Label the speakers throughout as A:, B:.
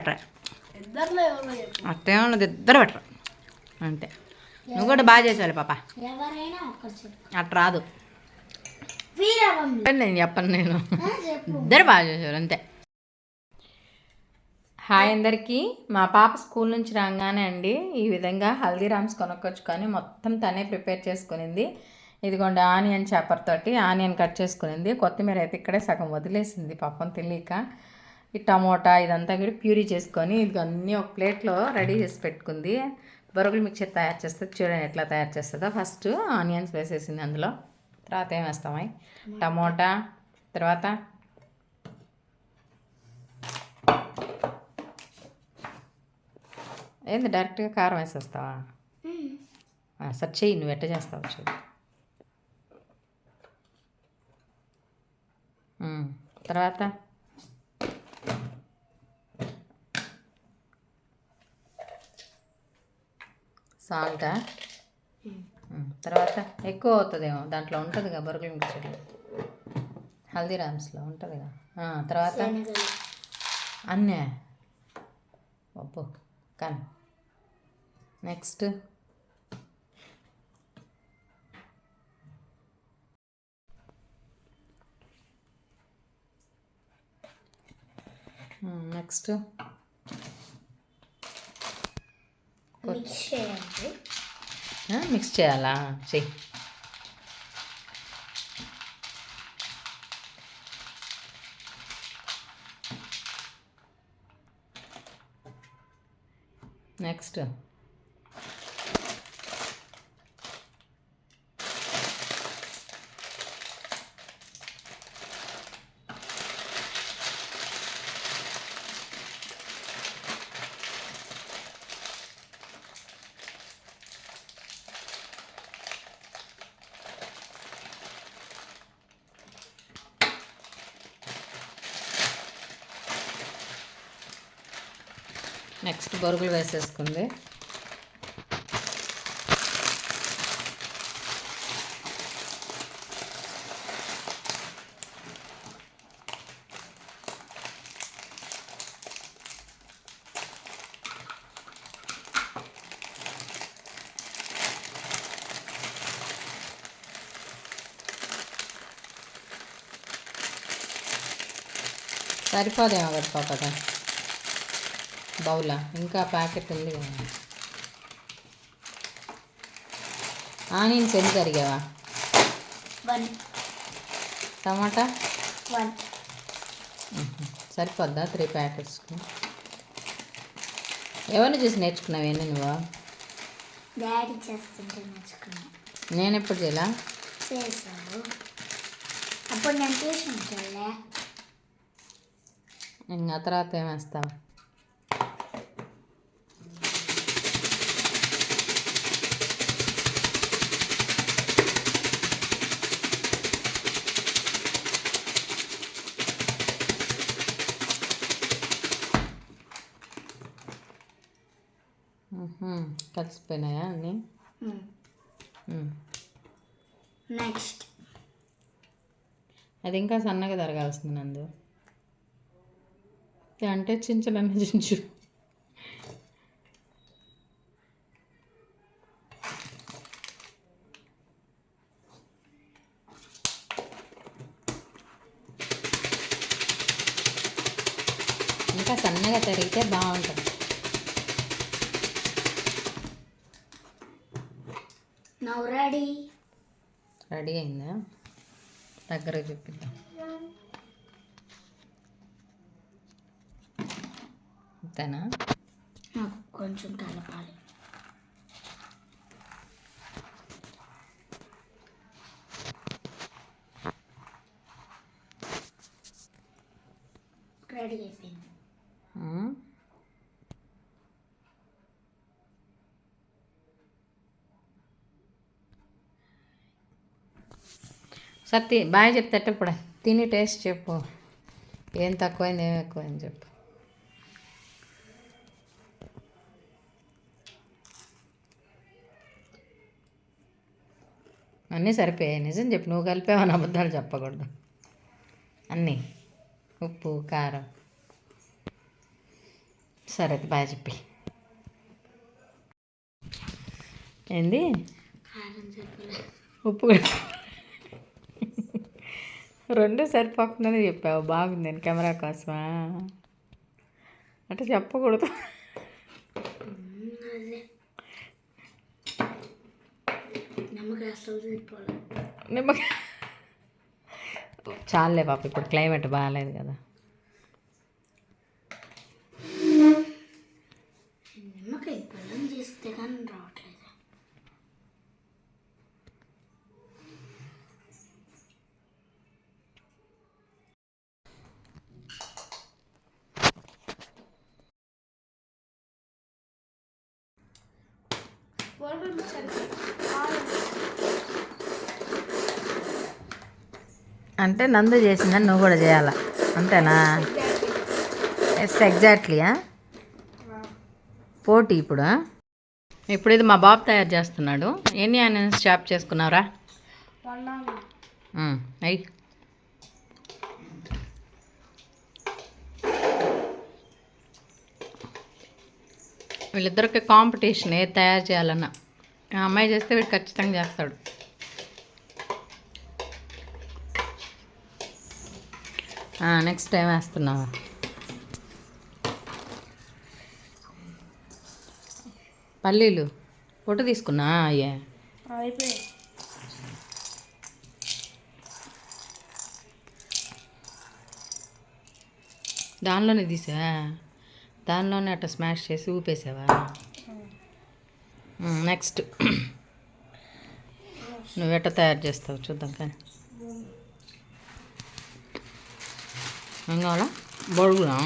A: Better అట్టే ఉన్నది ఇద్దరు బెటర్ అంతే. నువ్వు కూడా బాగా చేసావు పాప. అట్లా రాదు. నేను చెప్పను నేను. ఇద్దరు బాగా చేశారు అంతే. హాయ్ అందరికీ. మా పాప స్కూల్ నుంచి రాగానే అండి ఈ విధంగా హల్దీరామ్స్ కొనుక్కొచ్చుకొని మొత్తం తనే ప్రిపేర్ చేసుకునింది. ఇదిగోండి ఆనియన్ చేపర్ తోటి ఆనియన్ కట్ చేసుకునింది. కొత్తిమీర అయితే ఇక్కడే సగం వదిలేసింది పాపం తెలియక. ఈ టమోటా ఇదంతా కూడా ప్యూరీ చేసుకొని ఇది అన్నీ ఒక ప్లేట్లో రెడీ చేసి పెట్టుకుంది. బొరుగులు మిక్చర్ తయారు చేస్తుంది చూడండి ఎట్లా తయారు చేస్తుందో. ఫస్ట్ ఆనియన్స్ వేసేసింది అందులో. తర్వాత ఏం వేస్తామై? టమోటా. తర్వాత ఏంది డైరెక్ట్గా కారం వేసేస్తావా? సరే చెయ్యి నువ్వు ఎట్ట చేస్తావు ఉమ్, తర్వాత సాల్టా? తర్వాత ఎక్కువ అవుతుందేమో దాంట్లో ఉంటుందిగా బొరుగులు మిక్చర్లో హల్దీరామ్స్లో ఉంటుందిగా తర్వాత? అన్నే? ఒప్పు కానీ. నెక్స్ట్. నెక్స్ట్
B: మిక్స్ చేయండి
A: మిక్స్ చేయాలా? చెయ్యి. నెక్స్ట్ నెక్స్ట్ బొరుగులు వేసేసుకుంది. సరిపోదేమో కదా బౌలా. ఇంకా ప్యాకెట్ ఉంది కదా. ఆనియన్స్ ఎన్ని కరిగావా
B: వన్.
A: టమాటా?
B: వన్.
A: సరిపోద్దా త్రీ ప్యాకెట్స్కి? ఎవరిని చూసి నేర్చుకున్నావు? ఎన్ని నువ్వు?
B: డాడీ చేస్తుంటే నేర్చుకున్నాను
A: నేను ఎప్పుడు చేయాలా?
B: అప్పుడు నేను ట్యూషన్
A: ఇంకా తర్వాత ఏమేస్తావు కలిసిపోయినాయా అన్నీ.
B: నెక్స్ట్
A: అది ఇంకా సన్నగా తరగాల్సింది నందు. అంటే చించలన్న చించు. ఇంకా సన్నగా తరిగితే బాగుంటుంది.
B: Now ready?
A: రెడీ అయిందా? దగ్గర చూపిద్దాం అంతేనా?
B: నాకు కొంచెం కలపాలి. రెడీ అయిపోయింది.
A: సత్తి బాగా చెప్తే ఇప్పుడు. తిని టేస్ట్ చెప్పు. ఏం తక్కువైంది ఏం ఎక్కువైంది చెప్పు. అన్నీ సరిపోయాయి. నిజం చెప్పు నువ్వు కలిపావని అబద్ధాలు చెప్పకూడదు. అన్నీ. ఉప్పు కారం. సరే అయితే బాగా చెప్పి. ఏంది? ఉప్పు రెండు సరిపోకుండానే చెప్పావు. బాగుంది నేను కెమెరా కోసమా? అంటే చెప్పకూడదు.
B: నిమ్మకాయ
A: చాలే పాప ఇప్పుడు క్లైమేట్ బాగాలేదు కదా. అంటే నందు చేసిందని నువ్వు కూడా చేయాలా? అంతేనా? ఎస్ ఎగ్జాక్ట్లీయా పోటీ ఇప్పుడు ఇప్పుడు ఇది మా బాబు తయారు చేస్తున్నాడు. ఎన్ని ఆనియన్స్ చాప్ చేసుకున్నావురా? అయ్యి వీళ్ళిద్దరికి కాంపిటీషన్ ఏది తయారు చేయాలన్నా. ఆ అమ్మాయి చేస్తే వీడు ఖచ్చితంగా చేస్తాడు. నెక్స్ట్ టైం వేస్తున్నావా? పల్లీలు. ఫోటో తీసుకున్నా? అయ్యే. దానిలోనే తీసా? దానిలోనే అట్లా స్మాష్ చేసి ఊపేసావా? నెక్స్ట్ నువ్వు ఎట్ట తయారు చేస్తావు చూద్దాం కానీ. ఏం కావాలా? బొడుగులా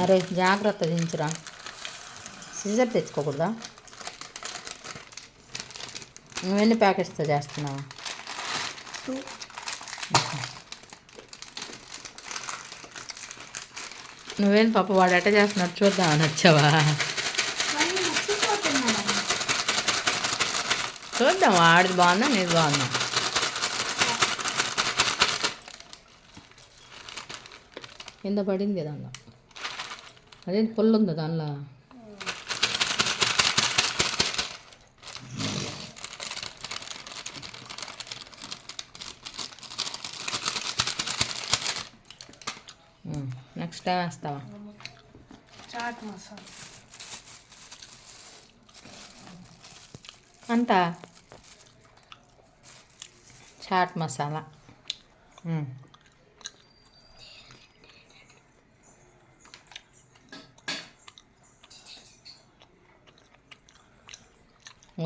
A: అరే జాగ్రత్త దించురా. సిజర్ తెచ్చుకోకూడదా? నువ్వెన్ని ప్యాకెట్స్తో చేస్తున్నావా? నువ్వేం పాప వాడు ఎట్ట చేస్తున్నాడు చూద్దామని వచ్చావా చూద్దాం ఆడిది బాగుందా నీది బాగుందా? కింద పడింది దానిలో అదేం పుల్ల ఉంది దానిలో? నెక్స్ట్ టైం వేస్తావా
B: చాట్ మసాలా.
A: అంతా చాట్ మసాలా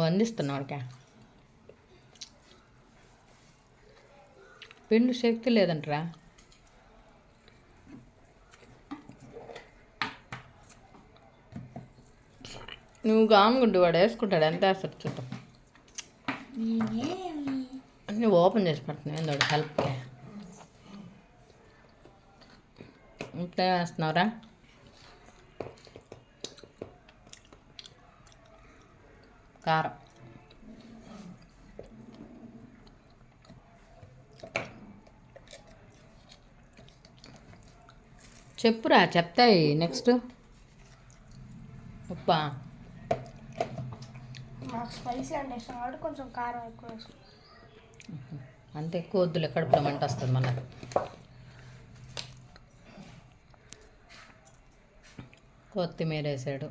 A: అందిస్తున్నావుడికా పిండి శక్తి లేదంటరా? నువ్వు గామగుండు వాడు వేసుకుంటాడు ఎంత వేస్తాడు చూద్దాం. అన్నీ ఓపెన్ చేసి పెడుతున్నావు ఏందో హెల్ప్కి ఇప్పుడే వేస్తున్నావురా? కారం. చెప్పురా చెప్తాయి నెక్స్ట్ ఉప్పా.
B: నాకు స్పైసీ అంటే ఇష్టం కాబట్టి కొంచెం కారం ఎక్కువ వేసుకుంటాం
A: అంత ఎక్కువ వద్దులే కడుపులో మంట వస్తుంది మళ్ళీ కొత్తిమీర వేసాడు.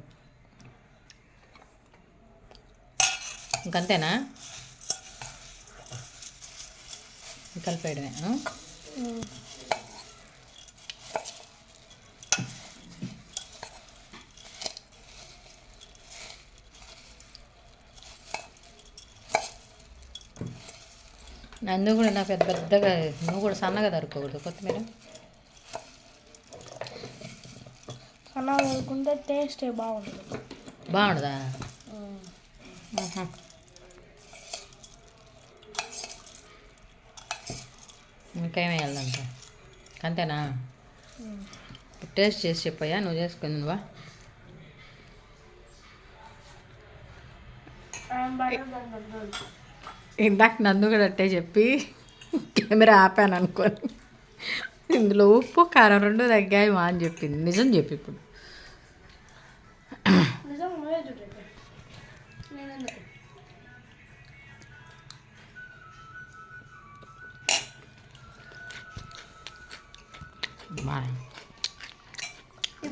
A: ఇంకంతేనా కలిపేయడమే నందు కూడా నా పెద్ద పెద్దగా నువ్వు కూడా సన్నగా దొరకకూడదు కొత్తిమీర.
B: అలా వేసుకుంటే టేస్టే బాగుంటుంది
A: బాగుండదా? ఆహా. ఇంకేం వేయాలంట అంతేనా? టేస్ట్ చేసి చెప్పయ్యా నువ్వు చేసుకుని నువ్వా ఇందాక నన్ను కూడా అట్టే చెప్పి కెమెరా ఆపాను అనుకోని. ఇందులో ఉప్పు కారం రెండు తగ్గాయి మా అని చెప్పింది. నిజం చెప్పి ఇప్పుడు.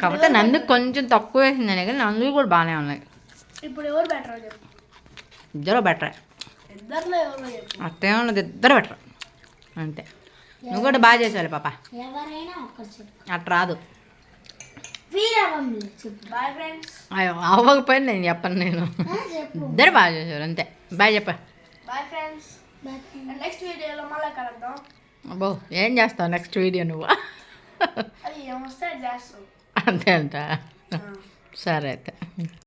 A: కాకపోతే నందు కొంచెం తక్కువ వేసిందనే కానీ నందు కూడా బాగానే ఉన్నాయి.
B: ఇప్పుడు ఎవరు బెటర్
A: ఇద్దరు బెటరే. అట్టే ఉన్నది ఇద్దరు బెటర్ అంతే. నువ్వు కూడా బాగా చేసావు పాప. అట్లా రాదు. అయ్యో అవ్వకపోయింది నేను చెప్పను నేను. ఇద్దరు బాగా చేశారు అంతే. బాయ్ చెప్ప.
B: నెక్స్ట్ వీడియోలో మళ్ళీ కలుద్దాం.
A: అబ్బో ఏం చేస్తావు నెక్స్ట్ వీడియో నువ్వు? అంతే అంట. సరే అయితే.